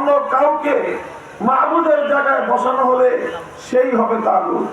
অন্য কাউকে মাহবুদের জায়গায় বসানো হলে সেই হবে তাগুত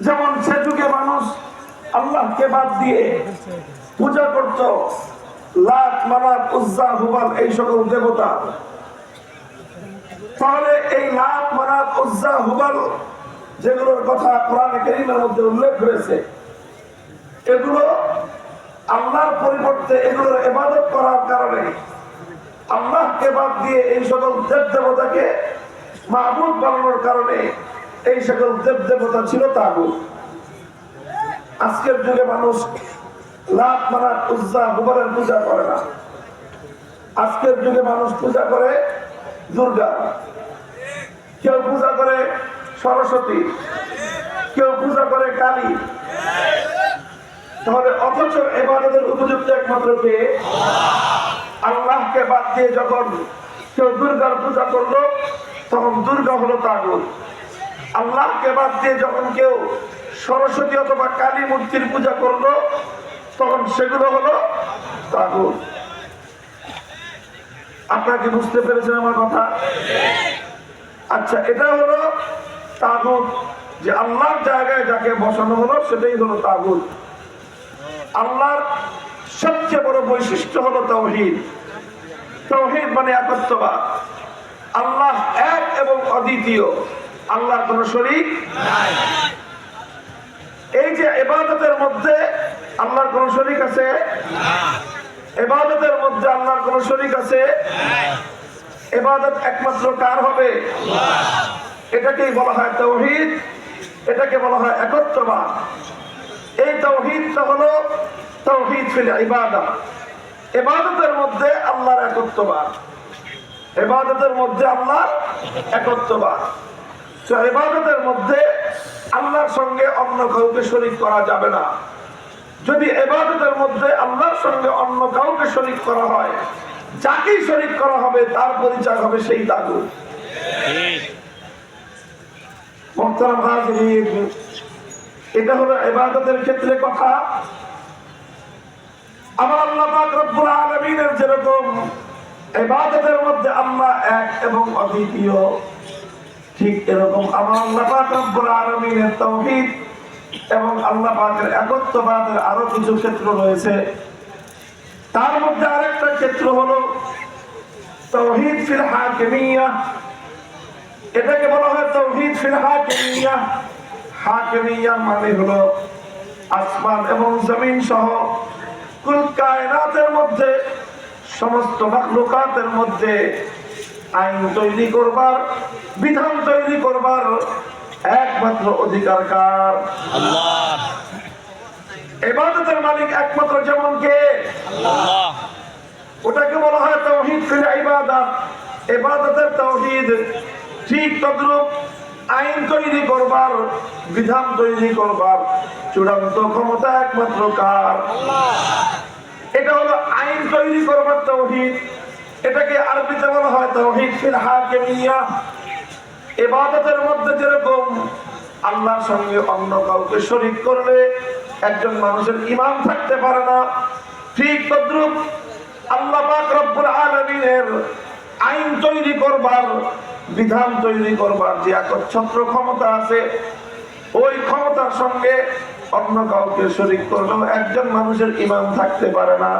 যেমন সে যুগে মানুষ আল্লাহকে বাদ দিয়ে পূজা করত মানাত উজ্জা হুবাল এই সকল দেবতা। তাহলে এই লাত মানাত উজ্জা হুবাল যেগুলোর কথা কোরআন করিমের মধ্যে উল্লেখ হয়েছে এগুলো আল্লাহর পরিবর্তে এগুলোর ইবাদত করার কারণে আল্লাহকে বাদ দিয়ে এই সকল দেব দেবতাকে মাহবুদ বানানোর কারণে এই সকল দেব দেবতা ছিল তাগুত আজকের যুগে মানুষ লাভ মারাত উজ্জা হুবারের পূজা করে না। আজকের যুগে মানুষ পূজা করে দুর্গা। কেউ পূজা করে সরস্বতী। কেউ পূজা করে কালী। তাহলে অথচ এবাদতের উপযুক্ত একমাত্র কে? আল্লাহকে বাদ দিয়ে যখন কেউ দুর্গার পূজা করল, তখন দুর্গা হলো তাগুত। আল্লাহকে বাদ দিয়ে যখন কেউ সরস্বতী অথবা কালী মূর্তির পূজা করল, তখন সেগুলো হলো তাগুত। আপনারা কি বুঝতে পেরেছেন আমার কথা? আচ্ছা এটা হলো তাগুত। যে আল্লাহর জায়গায় যাকে বসানো হলো, সেটাই হলো তাগুত। আল্লাহর সবচেয়ে বড় বৈশিষ্ট্য হলো তৌহিদ। তৌহিদ মানে একত্ববাদ। আল্লাহ এক এবং অদ্বিতীয়। আল্লাহর কোন শরীক এই যে এবাদতের মধ্যে আল্লাহর কোন শরীক আছে? এবাদতের মধ্যে আল্লাহর কোন শরীক আছে? এবাদত একমাত্র কার হবে? এটাকেই বলা হয় তৌহিদ। এটাকে বলা হয় একত্ববাদ। এই তৌহিদটা হলো তৌহিদ ফিল ইবাদত ইবাদতের মধ্যে আল্লাহর একত্ববাদ। ইবাদতের মধ্যে আল্লাহর একত্ববাদ। তো ইবাদতের মধ্যে আল্লাহর সঙ্গে অন্য কাউকে শরীক করা যাবে না। যদি এবাদতের মধ্যে আল্লাহর সঙ্গে অন্য কাউকে শরীক করা হয় যাকেই শরীক করা হবে তার পরিচয় হবে সেই দাদু মোহতারাম হাজরিন এটা হলো এবাদতের ক্ষেত্রে কথা। আমার আল্লাহ রব্বুল আলামিনের যেরকম এবাদতের মধ্যে আল্লাহ এক এবং অদ্বিতীয়, ঠিক এরকম আমার আল্লাহ রব্বুল আলামিনের তাওহীদ এবং আল্লাহ পাকের একত্ববাদের আরও কিছু ক্ষেত্র রয়েছে। তার মধ্যে আরেকটা ক্ষেত্র হলো তাওহীদ ফিল হাকিমিয়া। এটাকে বলা হয় তাওহীদ ফিল হাকিমিয়া। হাকিমিয়া মানে হলো আসমান এবং জমিন সহ কুল কায়নাতের মধ্যে সমস্ত মাখলুকাতের মধ্যে আইন তৈরি করবার বিধান তৈরি করবার একমাত্র অধিকার কার? আল্লাহ। এবাদতের মালিক একমাত্র যেমন কে? আল্লাহ। ওটাকে বলা হয় তৌহিদ ফিল ইবাদত। ইবাদতের তৌহিদ ঠিক তদ্রূপ আইন তৈরি করবার বিধান তৈরি করবার চূড়ান্ত ক্ষমতা একমাত্র কার? এটা হলো আইন তৈরি করবার তৌহিদ। এটাকে আরবিতে বলা হয় তৌহিদ ফিল হাকিমিয়া। ইবাদতের মধ্যে যেরকম আল্লাহর সঙ্গে অন্য কাউকে শরীক করলে একজন মানুষের ইমান থাকতে পারে না ঠিক তদ্রুপ আল্লাহ পাক রব্বুল আলামিনের আইন তৈরি করবার বিধান তৈরি করবার যে একচ্ছত্র ক্ষমতা আছে, ওই ক্ষমতার সঙ্গে অন্য কাউকে শরীক করলেও একজন মানুষের ইমান থাকতে পারে না।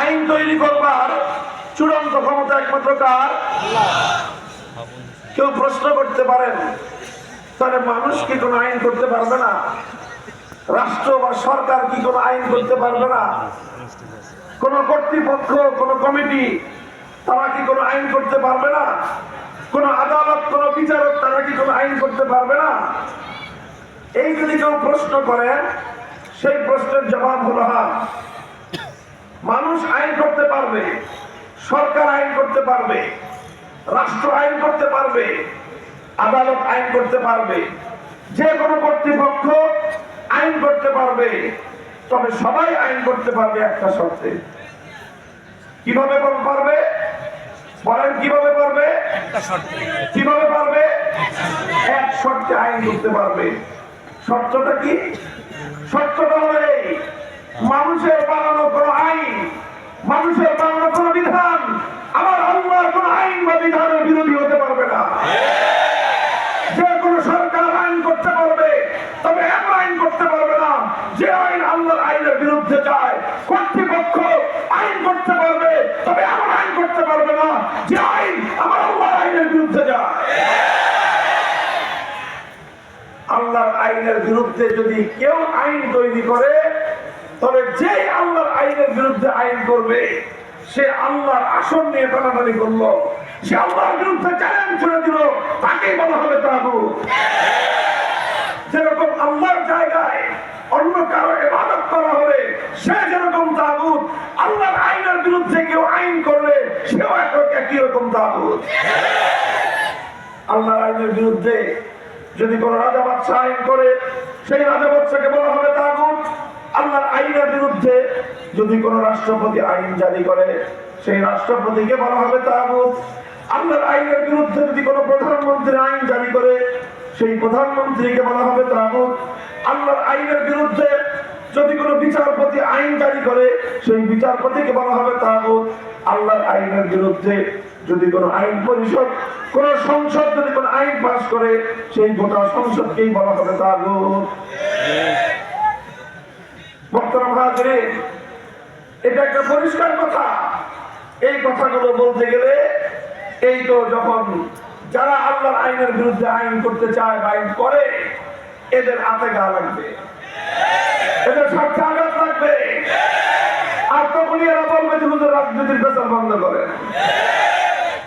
আইন তৈরি করবার চূড়ান্ত ক্ষমতা একমাত্র কার? কেউ প্রশ্ন করতে পারেন, তাহলে মানুষ কি কোনো আইন করতে পারবে না? রাষ্ট্র বা সরকার কি কোনো আইন করতে পারবে না? কোন কর্তৃপক্ষ, কোন কমিটি, তারা কি কোনো আইন করতে পারবে না? কোন আদালত, কোন বিচারক, তারা কি কোনো আইন করতে পারবে না? এই যদি কেউ প্রশ্ন করে, সেই প্রশ্নের জবাব হলো হ্যাঁ মানুষ আইন করতে পারবে, সরকার আইন করতে পারবে, রাষ্ট্র আইন করতে পারবে, আদালত আইন করতে পারবে। যে কোনো কর্তৃপক্ষ আইন করতে পারবে, তবে সবাই আইন করতে পারবে একটা শর্তে। কীভাবে পারবে? বলেন কীভাবে পারবে? কীভাবে পারবে? এক শর্তে আইন করতে পারবে। শর্তটা কি? শর্তটা হলো মানুষের বানানো কোন আইন মানুষের বানানো কোন বিধান আমার আল্লাহর কোন আইন বা বিধানের বিরোধী হতে পারবে না যে কোনো সরকার আইন করতে পারবে তবে এমন আইন করতে পারবে না যে আইন আল্লাহর আইনের বিরুদ্ধে যায় কর্তৃপক্ষ আইন করতে পারবে তবে এমন আইন করতে পারবে না যে আইন আমার আল্লাহর আইনের বিরুদ্ধে যায় আল্লাহর আইনের বিরুদ্ধে যদি কেউ আইন তৈরি করে তবে যে আল্লাহর আইনের বিরুদ্ধে আইন করবে, সে আল্লাহর আসন নিয়ে টানাটানি করল। সে আল্লাহর বিরুদ্ধে চ্যালেঞ্জ করে দিল, তাকেই বলা হবে তাবু। যেরকম আল্লাহর জায়গায় অন্য কারও ইবাদত করা হবে সে যেরকম তাগুত আল্লাহর আইনের বিরুদ্ধে কেউ আইন করলে, সেও এক- একই রকম তাগুত আল্লাহর আইনের বিরুদ্ধে যদি কোন রাজা আইন করে, সেই রাজা বাচ্চাকে বলা হবে তাগুত। আল্লাহর আইনের বিরুদ্ধে যদি কোন রাষ্ট্রপতি আইন জারি করে, সেই রাষ্ট্রপতিকে বলা হবে তাগুত। আল্লাহর আইনের বিরুদ্ধে যদি কোন প্রধানমন্ত্রী আইন জারি করে, সেই প্রধানমন্ত্রীকে বলা হবে তাগুত। আল্লাহর আইনের বিরুদ্ধে যদি কোনো বিচারপতি আইন জারি করে, সেই বিচারপতিকে বলা হবে তাগুত। আল্লাহর আইনের বিরুদ্ধে যদি কোনো আইন পরিষদ, কোন সংসদ যদি কোনো আইন পাশ করে, সেই গোটা সংসদকেই বলা হবে তাগুত। বক্তরা মহাজরে এটা একটা পরিষ্কার কথা। এই কথাগুলো বলতে গেলে, এই তো যখন যারা আল্লাহর আইনের বিরুদ্ধে আইন করতে চায় বা আইন করে, এদের হাতে গা লাগবে। এদের স্বার্থে আঘাত লাগবে। আর তখনই এরা বলবে যে হুজুর রাজনীতির পেছাল বন্ধ করেন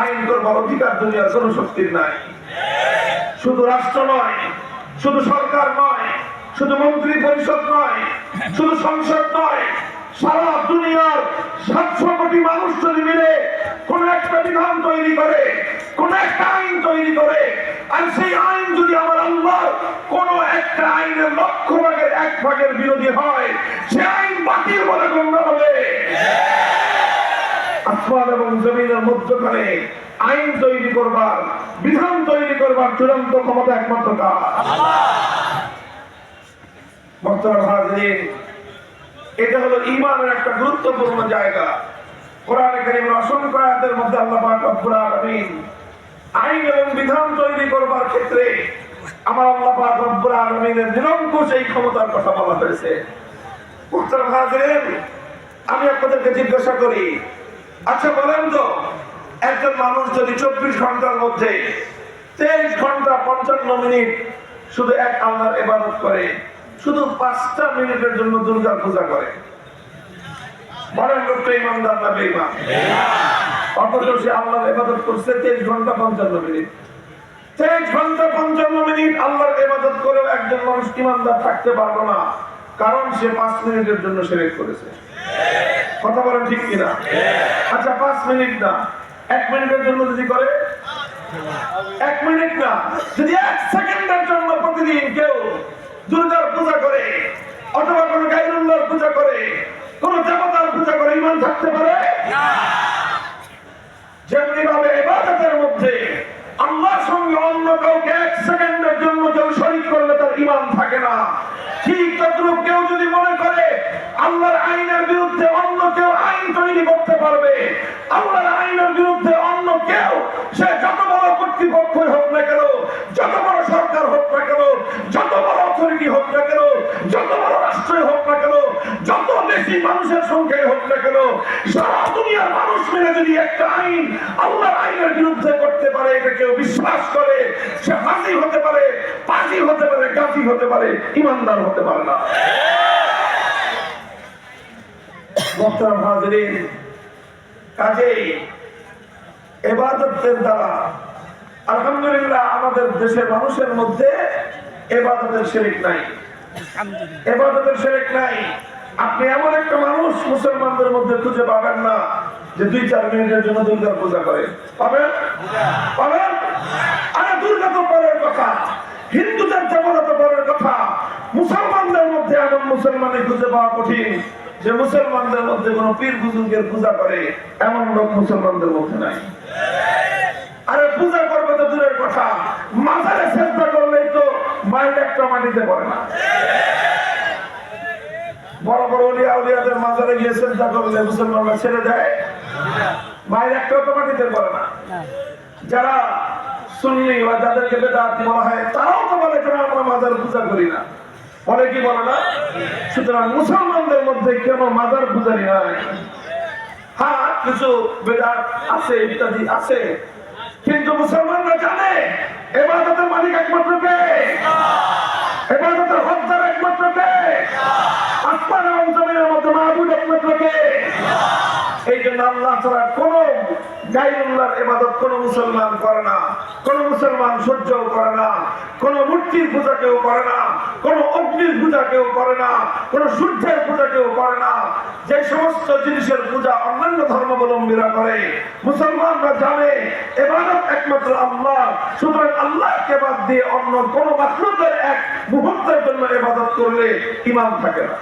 আইন করবার অধিকার দুনিয়ার কোন শক্তির নাই। শুধু রাষ্ট্র নয়, শুধু সরকার নয়, শুধু মন্ত্রী পরিষদ নয়, শুধু সংসদ নয়, সারা দুনিয়ার সাতশো কোটি মানুষ যদি মিলে কোন একটা বিধান তৈরি করে, কোন একটা আইন তৈরি করে, আর সেই আইন যদি আমার আল্লাহ কোন একটা আইনের লক্ষ ভাগের এক ভাগের বিরোধী হয়, সে আইন বাতিল বলে গণ্য হবে। আসমান এবং জমিনের মধ্যখানে আইন তৈরি করবার, বিধান তৈরি করবার চূড়ান্ত ক্ষমতা একমাত্র এটা হলো ইমানের একটা গুরুত্বপূর্ণ জায়গা। এবং বিধান তৈরি করবার ক্ষেত্রে আমার ক্ষমতার কথা বলা হয়েছে। আমি আপনাদেরকে জিজ্ঞাসা করি আচ্ছা বলেন তো, একজন মানুষ যদি চব্বিশ ঘণ্টার মধ্যে তেইশ ঘণ্টা পঞ্চান্ন মিনিট শুধু এক আল্লাহর ইবাদত করে, শুধু পাঁচটা মিনিটের জন্য দুর্গা পূজা করে? বলেন লোকটা ইমানদার না বেঈমান? অথচ সে আল্লাহর ইবাদত করছে তেইশ ঘণ্টা পঞ্চান্ন মিনিট। তেইশ ঘণ্টা পঞ্চান্ন মিনিট আল্লাহর ইবাদত করেও একজন মানুষ ইমানদার থাকতে পারল না, কারণ সে পাঁচ মিনিটের জন্য সেরেক করেছে। কথা বলেন ঠিক কিনা? আচ্ছা পাঁচ মিনিট না। এক মিনিটের জন্য যদি করে? এক মিনিট না। যদি এক সেকেন্ডের জন্য প্রতিদিন কেউ দুর্গার পূজা করে, অথবা কোনো গাইরুল্লার পূজা করে, কোন দেবতার পূজা করে, ইমান থাকতে পারে যেমনি ভাবে এবাদতের মধ্যে আল্লাহর সঙ্গে অন্য কাউকে এক সেকেন্ডের জন্য কেউ শরীর করলে তার ইমান থাকে না ঠিক তদ্রুপ কেউ যদি মনে করে আল্লাহর আইনের বিরুদ্ধে অন্য কেউ আইন তৈরি করতে পারবে। আল্লাহর আইনের বিরুদ্ধে অন্য কেউ, সে যত বড় কর্তৃপক্ষই হোক না কেন, যত বড় সরকার হোক না কেন, যত বড় অথরিটি হোক না কেন, যত বড় রাষ্ট্রই হোক না কেন, যত বেশি মানুষের সংখ্যায় হোক না কেন, সারা দুনিয়ার মানুষ মিলে যদি একটা আইন আল্লাহর আইনের বিরুদ্ধে করতে পারে, এটা কেউ বিশ্বাস করে, সে হাসি হতে পারে, পাজি হতে পারে গাছি হতে পারে, ইমানদার হতে পারে না। মোহতারাম হাজিরিন কাজেই এবাদতের দ্বারা আলহামদুলিল্লাহ আমাদের দেশের মানুষের মধ্যে এবাদতের শেরিক নাই। এবাদতের শেরিক নাই। আপনি এমন একটা মানুষ মুসলমানদের মধ্যে খুঁজে পাবেন না যে দুই চার মিনিটের জন্য দুর্গার পূজা করে। পাবেন? পাবেন? আরে দুর্গা তো পরের কথা। হিন্দুদের দেবতা পরের কথা। মুসলমানদের মধ্যে এমন মুসলমানে খুঁজে পাওয়া কঠিন। যে মুসলমানদের মধ্যে কোন পীর বুজুর্গের পূজা করে এমন লোক মুসলমানদের মধ্যে নাই। আরে পূজা করবে তো দূরের কথা। মাথায় চেষ্টা করলেই তো মাইন্ড একটা মাটিতে পড়ে না। বড় বড় উলিয়া উলিয়াদের মাজারে গিয়ে চেষ্টা করলে মুসলমানরা ছেড়ে দেয়। মায়ের একটা তো মাটিতে পড়ে না। যারা সুন্নি বা যাদেরকে বেদাত বলা হয় তারাও তো বলে কেন আমরা মাজার পূজা করি না। বলে কি বলে না, সুতরাং মুসলমানদের মধ্যে কেন মাজার পূজারি নাই হ্যাঁ কিছু বেদার আছে, ইত্যাদি আছে। কিন্তু মুসলমানরা জানে এবার তাদের মালিক একমাত্র কে? এবার তাদের হত্যার একমাত্র কে? মধ্যে কে এই জন্য আল্লাহ কোন এবাদত কোন মুসলমান করে না, কোন মুসলমান সহ্য করে না, কোন মূর্তির পূজা কেউ করে না, কোন অগ্নির পূজা কেউ করে না, কোন সূর্যের পূজা কেউ করে না। যে সমস্ত জিনিসের পূজা অন্যান্য ধর্মাবলম্বীরা করে, মুসলমানরা জানে এবাদত একমাত্র আল্লাহ। সুতরাং আল্লাহকে বাদ দিয়ে অন্য কোন মাখলুকের এক মুহূর্তের জন্য এবাদত করলে ইমান থাকে না